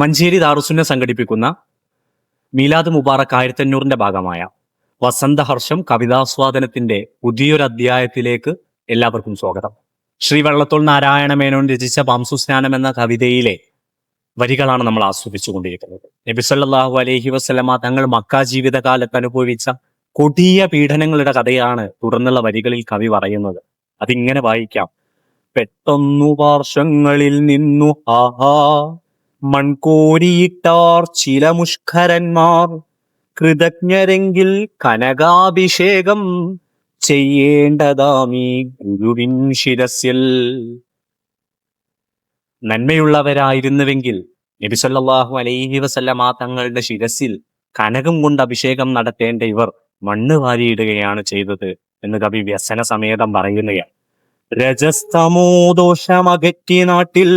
മഞ്ചേരി ദാറുസുന്ന സംഘടിപ്പിക്കുന്ന മീലാദ് മുബാറക് ആയിരത്തി അഞ്ഞൂറിന്റെ ഭാഗമായ വസന്തഹർഷം കവിതാസ്വാദനത്തിന്റെ പുതിയൊരു അധ്യായത്തിലേക്ക് എല്ലാവർക്കും സ്വാഗതം. ശ്രീ വള്ളത്തോൾ നാരായണ മേനോൻ രചിച്ച പാംസുസ്നാനം എന്ന കവിതയിലെ വരികളാണ് നമ്മൾ ആസ്വദിച്ചുകൊണ്ടിരിക്കുന്നത്. നബി സല്ലല്ലാഹു അലൈഹി വസല്ലമ തങ്ങൾ മക്ക ജീവിതകാലത്ത് അനുഭവിച്ച കൊടിയ പീഡനങ്ങളുടെ കഥയാണ് തുടർന്നുള്ള വരികളിൽ കവി പറയുന്നത്. അതിങ്ങനെ വായിക്കാം. പെട്ടെന്നു പാർശ്വങ്ങളിൽ നിന്നു ആഹാ മൺകോരിയിട്ടാർ ചില മുഷ്കരന്മാർ കൃതജ്ഞരെങ്കിൽ കനകാഭിഷേകം ചെയ്യേണ്ടതാമീ ഗുരുവിൻ ശിരസിൽ നന്മയുള്ളവരായിരുന്നുവെങ്കിൽ നബിസല്ലാഹു അലൈഹി വസല്ലമ തങ്ങളുടെ ശിരസിൽ കനകം കൊണ്ട് അഭിഷേകം നടത്തേണ്ട ഇവർ മണ്ണ് വാരിയിടുകയാണ് ചെയ്തത് എന്ന് കവി വ്യസന സമേതം രജസ്തമോ ദോഷമകറ്റി നാട്ടിൽ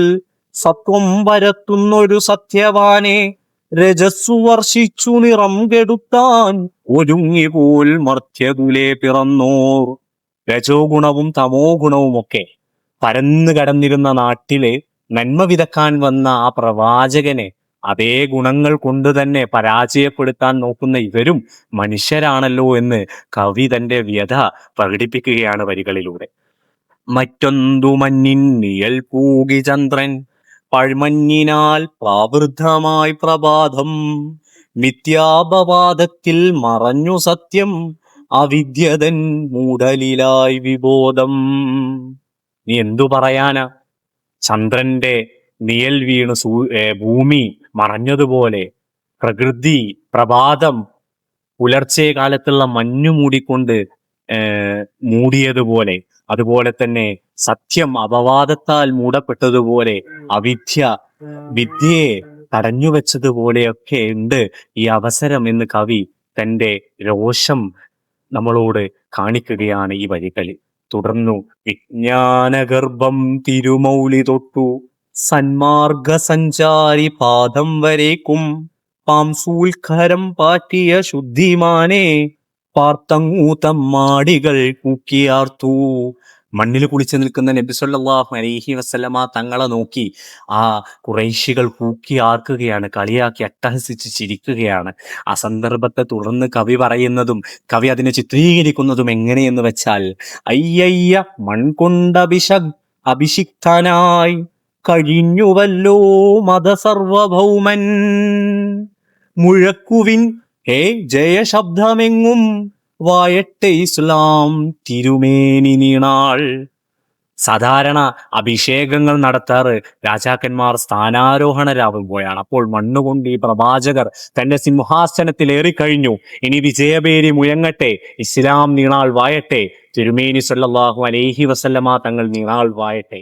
സത്വം വരത്തുന്നൊരു സത്യവാനെ രജസ്സു വർഷിച്ചു നിറം കെടുത്താൻ ഒരുങ്ങിപോൽ മർത്യകുലെ പിറന്നോർ. രജോ ഗുണവും തമോ ഗുണവും ഒക്കെ പരന്നു കടന്നിരുന്ന നാട്ടിലെ നന്മ വിതക്കാൻ വന്ന ആ പ്രവാചകനെ അതേ ഗുണങ്ങൾ കൊണ്ട് തന്നെ പരാജയപ്പെടുത്താൻ നോക്കുന്ന ഇവരും മനുഷ്യരാണല്ലോ എന്ന് കവി തന്റെ വ്യഥ പ്രകടിപ്പിക്കുകയാണ് വരികളിലൂടെ. മറ്റൊന്തു മഞ്ഞിൻ നിഴൽ പൂകി ചന്ദ്രൻ പഴ്മഞ്ഞിനാൽ പ്രാവൃദ്ധമായി പ്രഭാതം. മിഥ്യാപവാദത്തിൽ മറഞ്ഞു സത്യം അവിദ്യതൻ മൂടലിലായി വിബോധം. നീ എന്തു പറയാനാ? ചന്ദ്രന്റെ നിയൽ വീണ് സൂ ഭൂമി മറഞ്ഞതുപോലെ പ്രകൃതി പ്രഭാതം പുലർച്ചെ കാലത്തുള്ള മഞ്ഞു മൂടിക്കൊണ്ട് മൂടിയതുപോലെ അതുപോലെ തന്നെ സത്യം അപവാദത്താൽ മൂടപ്പെട്ടതുപോലെ അവിദ്യ വിദ്യയെ തടഞ്ഞു വെച്ചതുപോലെയൊക്കെ ഉണ്ട് ഈ അവസരം എന്ന് കവി തന്റെ രോഷം നമ്മളോട് കാണിക്കുകയാണ് ഈ വരികളിൽ തുടർന്നു വിജ്ഞാനഗർഭം തിരുമൗലി തൊട്ടു. സന്മാർഗ സഞ്ചാരി പാദം വരേക്കും. പാംസൂൽഖരം പാറ്റിയ ശുദ്ധിമാനെ. പാർത്തങ്ങൂത്തമ്മാടികൾ കൂക്കിയാർത്തു. മണ്ണിൽ കുളിച്ചു നിൽക്കുന്ന നബി അലഹി വസല്ലമ തങ്ങളെ നോക്കി ആ കുറേശികൾ കൂക്കി ആർക്കുകയാണ് കളിയാക്കി അട്ടഹസിച്ച് ചിരിക്കുകയാണ്. ആ സന്ദർഭത്തെ തുടർന്ന് കവി പറയുന്നതും കവി അതിനെ ചിത്രീകരിക്കുന്നതും എങ്ങനെയെന്ന് വെച്ചാൽ അയ്യയ്യ മൺകൊണ്ടഭിഷ അഭിഷിക്തനായി കഴിഞ്ഞുവല്ലോ മതസർവഭൗമൻ. മുഴക്കുവിൻ ഹേ ജയശബ്ദമെങ്ങും വായട്ടെ ഇസ്ലാം തിരുമേനി നീണാൾ. സാധാരണ അഭിഷേകങ്ങൾ നടത്താറ് രാജാക്കന്മാർ സ്ഥാനാരോഹണരാകുമ്പോഴാണ് അപ്പോൾ മണ്ണുകൊണ്ട് ഈ പ്രവാചകർ തന്റെ സിംഹാസനത്തിൽ ഏറിക്കഴിഞ്ഞു. ഇനി വിജയപേരി മുഴങ്ങട്ടെ ഇസ്ലാം നീണാൾ വായട്ടെ തിരുമേനി സല്ലാഹു അലൈഹി വസല്ലമ തങ്ങൾ നീണാൾ വായട്ടെ.